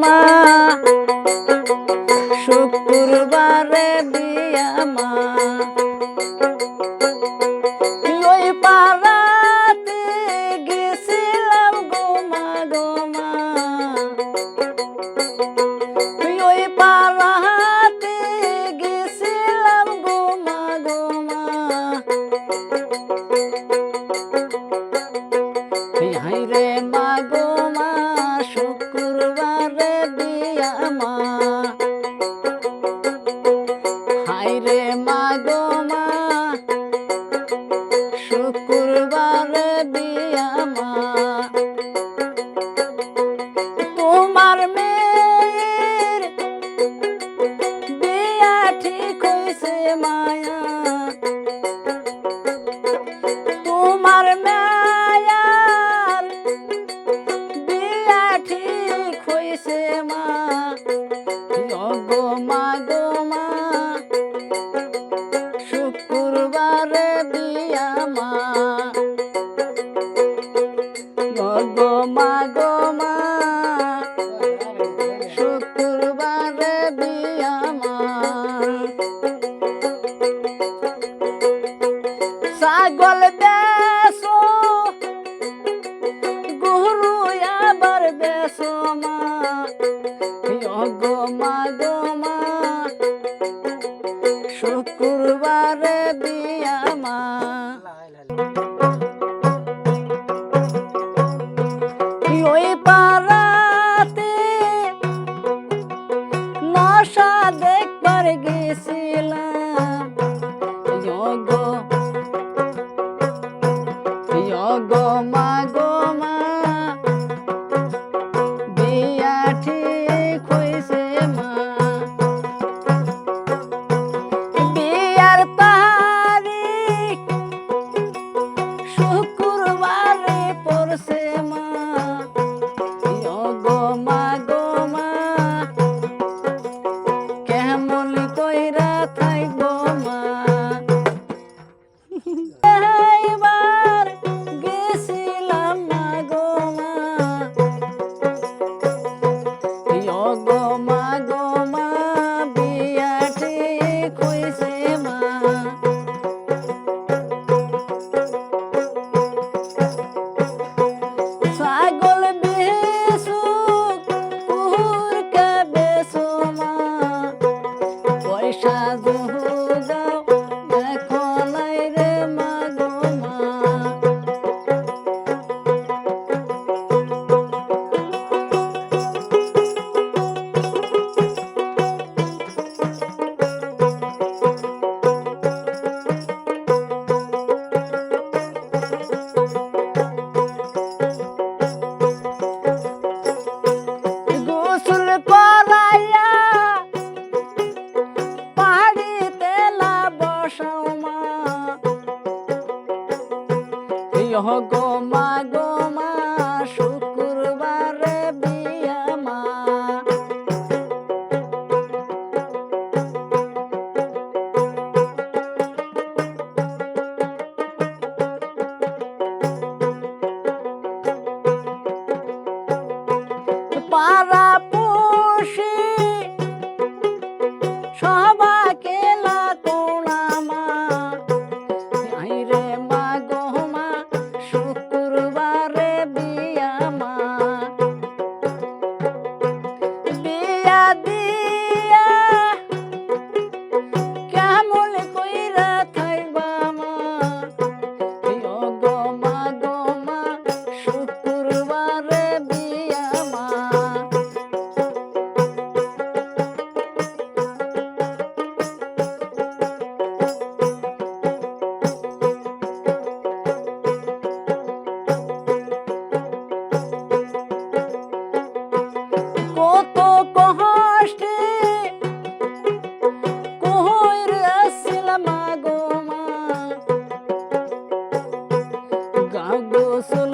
mama. 吗？গোমা গোমা শুক্রবারে বিয়া মা। গোমা গোমা শুক্রবারে বিয়া মা। ছাগল বেসো। জগ মাগো সহগ কষ্টে কোহর আসলাম গোমা গাও গোসল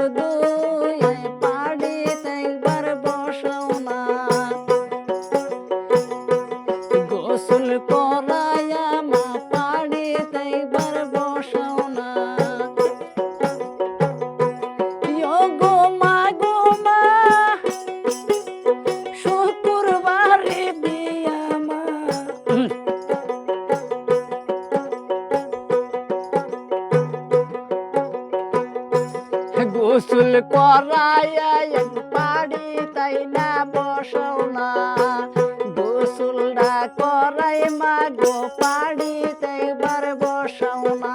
গোসল এক পাড়ি তাই না বসাও না। গোসলটা করাই মা গো পাড়ি তাইবার বসাও না। গোসল